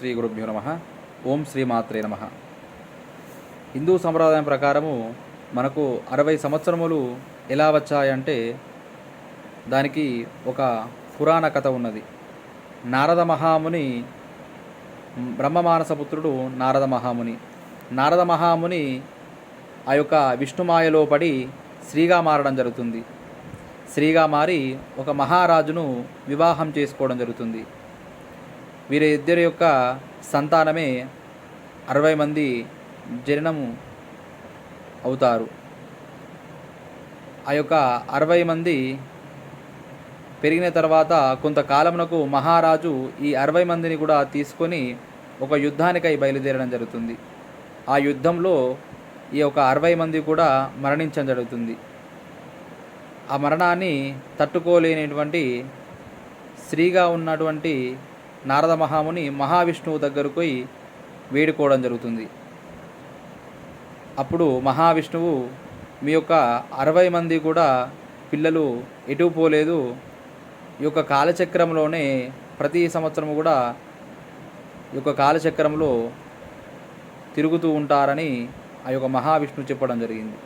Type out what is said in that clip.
శ్రీ గురుభ్యో నమ. ఓం శ్రీ మాత్రే నమ. హిందూ సంప్రదాయం ప్రకారము మనకు అరవై సంవత్సరములు ఎలా వచ్చాయంటే దానికి ఒక పురాణ కథ ఉన్నది. నారద మహాముని బ్రహ్మమానసపుత్రుడు నారద మహాముని. నారద మహాముని ఆ యొక్క విష్ణుమాయలో పడి శ్రీగా మారడం జరుగుతుంది. శ్రీగా మారి ఒక మహారాజును వివాహం చేసుకోవడం జరుగుతుంది. వీరి ఇద్దరి యొక్క సంతానమే అరవై మంది జననము అవుతారు. ఆ యొక్క అరవై మంది పెరిగిన తర్వాత కొంతకాలమునకు మహారాజు ఈ అరవై మందిని కూడా తీసుకొని ఒక యుద్ధానికై బయలుదేరడం జరుగుతుంది. ఆ యుద్ధంలో ఈ యొక్క అరవై మంది కూడా మరణించడం జరుగుతుంది. ఆ మరణాన్ని తట్టుకోలేనటువంటి స్త్రీగా ఉన్నటువంటి నారద మహాముని మహావిష్ణువు దగ్గరకు పోయి వేడుకోవడం జరుగుతుంది. అప్పుడు మహావిష్ణువు మీ యొక్క అరవై మంది కూడా పిల్లలు ఎటు పోలేదు. ఈ యొక్క కాలచక్రంలోనే ప్రతి సంవత్సరం కూడా ఈ యొక్క కాలచక్రంలో తిరుగుతూ ఉంటారని ఆ యొక్క మహావిష్ణువు చెప్పడం జరిగింది.